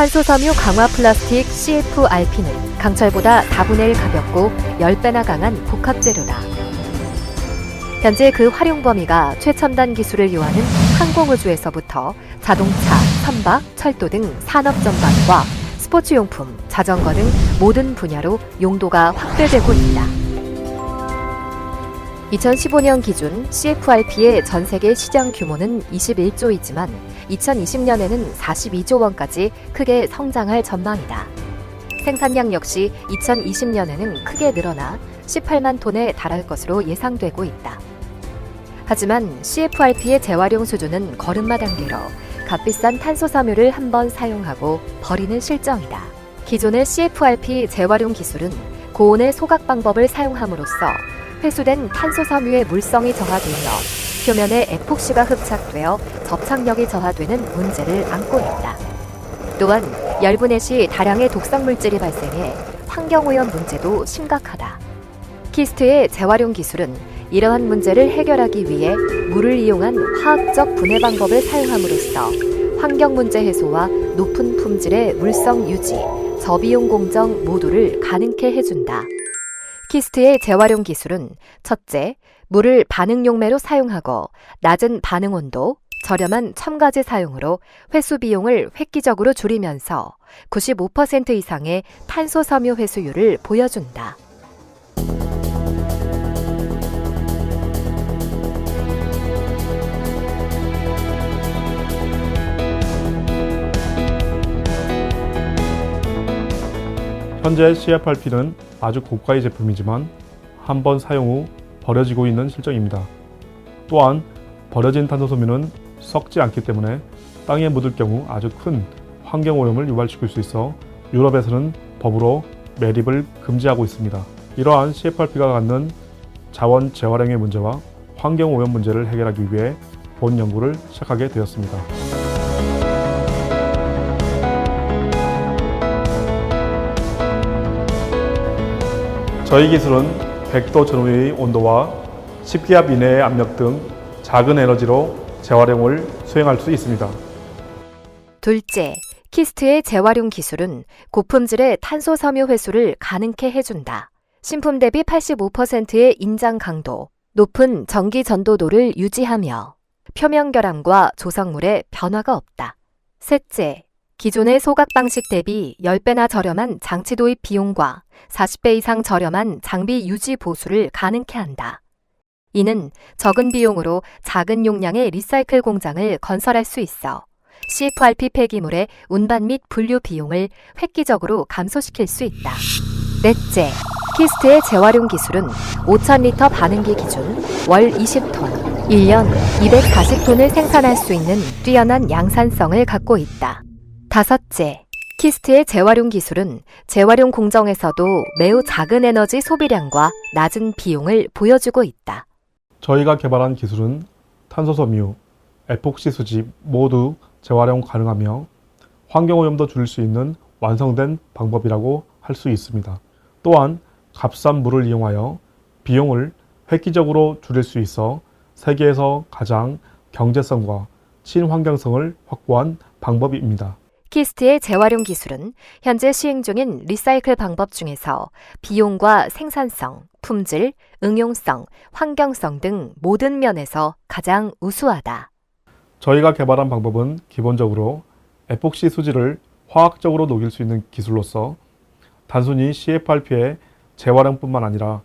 탄소섬유 강화 플라스틱 CFRP는 강철보다 다분의 1 가볍고 10배나 강한 복합 재료다. 현재 그 활용 범위가 최첨단 기술을 요하는 항공우주에서부터 자동차, 선박, 철도 등 산업 전반과 스포츠용품, 자전거 등 모든 분야로 용도가 확대되고 있다. 2015년 기준 CFRP의 전 세계 시장 규모는 21조이지만 2020년에는 42조 원까지 크게 성장할 전망이다. 생산량 역시 2020년에는 크게 늘어나 18만 톤에 달할 것으로 예상되고 있다. 하지만 CFRP의 재활용 수준은 걸음마 단계로 값비싼 탄소 섬유를 한 번 사용하고 버리는 실정이다. 기존의 CFRP 재활용 기술은 고온의 소각 방법을 사용함으로써 회수된 탄소 섬유의 물성이 저하되며 표면에 에폭시가 흡착되어 접착력이 저하되는 문제를 안고 있다. 또한 열분해 시 다량의 독성 물질이 발생해 환경오염 문제도 심각하다. 키스트의 재활용 기술은 이러한 문제를 해결하기 위해 물을 이용한 화학적 분해 방법을 사용함으로써 환경 문제 해소와 높은 품질의 물성 유지, 저비용 공정 모두를 가능케 해준다. 키스트의 재활용 기술은 첫째, 물을 반응 용매로 사용하고 낮은 반응 온도, 저렴한 첨가제 사용으로 회수 비용을 획기적으로 줄이면서 95% 이상의 탄소 섬유 회수율을 보여준다. 현재 CFRP는 아주 고가의 제품이지만 한 번 사용 후 버려지고 있는 실정입니다. 또한 버려진 탄소섬유는 썩지 않기 때문에 땅에 묻을 경우 아주 큰 환경 오염을 유발시킬 수 있어 유럽에서는 법으로 매립을 금지하고 있습니다. 이러한 CFRP가 갖는 자원 재활용의 문제와 환경 오염 문제를 해결하기 위해 본 연구를 시작하게 되었습니다. 저희 기술은 100도 전후의 온도와 10기압 이내의 압력 등 작은 에너지로 재활용을 수행할 수 있습니다. 둘째, 키스트의 재활용 기술은 고품질의 탄소 섬유 회수를 가능케 해준다. 신품 대비 85%의 인장 강도, 높은 전기 전도도를 유지하며 표면 결함과 조성물에 변화가 없다. 셋째, 기존의 소각 방식 대비 10배나 저렴한 장치 도입 비용과 40배 이상 저렴한 장비 유지 보수를 가능케 한다. 이는 적은 비용으로 작은 용량의 리사이클 공장을 건설할 수 있어 CFRP 폐기물의 운반 및 분류 비용을 획기적으로 감소시킬 수 있다. 넷째, 키스트의 재활용 기술은 5,000리터 반응기 기준 월 20톤, 1년 240톤을 생산할 수 있는 뛰어난 양산성을 갖고 있다. 다섯째, 키스트의 재활용 기술은 재활용 공정에서도 매우 작은 에너지 소비량과 낮은 비용을 보여주고 있다. 저희가 개발한 기술은 탄소 섬유, 에폭시 수집 모두 재활용 가능하며 환경오염도 줄일 수 있는 완성된 방법이라고 할 수 있습니다. 또한 값싼 물을 이용하여 비용을 획기적으로 줄일 수 있어 세계에서 가장 경제성과 친환경성을 확보한 방법입니다. 키스트의 재활용 기술은 현재 시행 중인 리사이클 방법 중에서 비용과 생산성, 품질, 응용성, 환경성 등 모든 면에서 가장 우수하다. 저희가 개발한 방법은 기본적으로 에폭시 수지를 화학적으로 녹일 수 있는 기술로서 단순히 CFRP의 재활용뿐만 아니라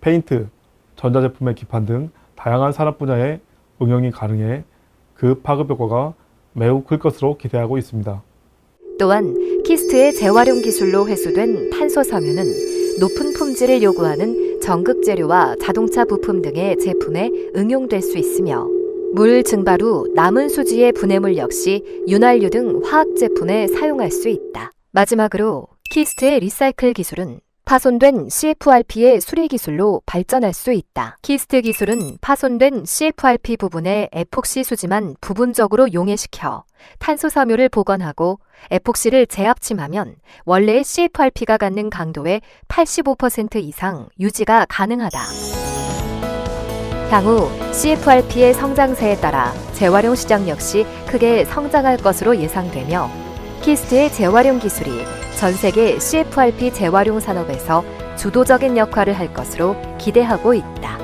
페인트, 전자제품의 기판 등 다양한 산업 분야에 응용이 가능해 그 파급 효과가 매우 클 것으로 기대하고 있습니다. 또한 키스트의 재활용 기술로 회수된 탄소 섬유는 높은 품질을 요구하는 전극 재료와 자동차 부품 등의 제품에 응용될 수 있으며 물 증발 후 남은 수지의 분해물 역시 윤활유 등 화학 제품에 사용할 수 있다. 마지막으로 키스트의 리사이클 기술은 파손된 CFRP의 수리 기술로 발전할 수 있다. 키스트 기술은 파손된 CFRP 부분의 에폭시 수지만 부분적으로 용해시켜 탄소 섬유를 복원하고 에폭시를 재합침하면 원래의 CFRP가 갖는 강도의 85% 이상 유지가 가능하다. 향후 CFRP의 성장세에 따라 재활용 시장 역시 크게 성장할 것으로 예상되며 키스트의 재활용 기술이 전 세계 CFRP 재활용 산업에서 주도적인 역할을 할 것으로 기대하고 있다.